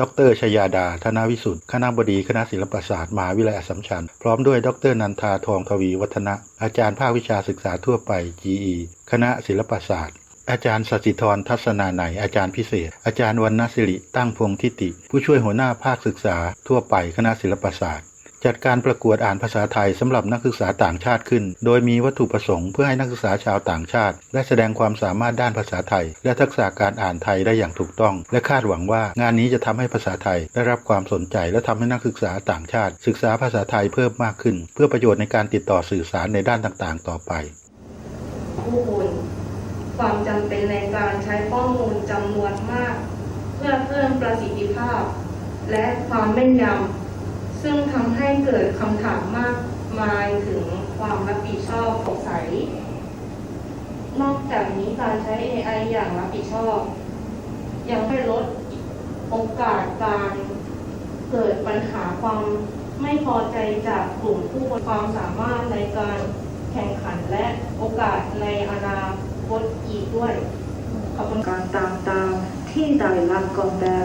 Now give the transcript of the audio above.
ดรชยาดา ธนวิสุทธิ์ คณะบดีคณะศิลปศาสตร์มหาวิทยาลัยอัสสัมชัญ พร้อมด้วย ดรนันทาทองทวีวัฒนะ อาจารย์ภาควิชาศึกษาทั่วไป GE คณะศิลปศาสตร์ อาจารย์สสิธรทัศนาไหน อาจารย์พิเศษ อาจารย์วรรณศิริ ตั้งพงทิติ ผู้ช่วยหัวหน้าภาคศึกษาทั่วไป คณะศิลปศาสตร์ จัดการประกวดอ่านภาษาไทยสำหรับนักศึกษาต่างชาติขึ้น โดยมีวัตถุประสงค์เพื่อให้นักศึกษาชาวต่างชาติได้แสดงความสามารถด้านภาษาไทย และทักษะการอ่านไทยได้อย่างถูกต้อง และคาดหวังว่างานนี้จะทำให้ภาษาไทย ได้รับความสนใจและทำให้นักศึกษาต่างชาติ ศึกษาภาษาไทยเพิ่มมากขึ้น เพื่อประโยชน์ในการติดต่อสื่อสารในด้านต่างๆ ต่อไปผู้คนความจำเป็นในการใช้ข้อมูลจำนวนมาก เพื่อเพิ่มประสิทธิภาพ และความแม่นยำ ซึ่งทำให้เกิดคำถามมากมายถึงความรับผิดชอบสงสัยนอกจากนี้การใช้ AI อย่างรับผิดชอบ ยังให้ลดโอกาสการเกิดปัญหาความไม่พอใจจากกลุ่มผู้คนความสามารถในการแข่งขันและโอกาสในอนาคตอีกด้วยขอบคุณการตามตามที่ได้รับกองแบบ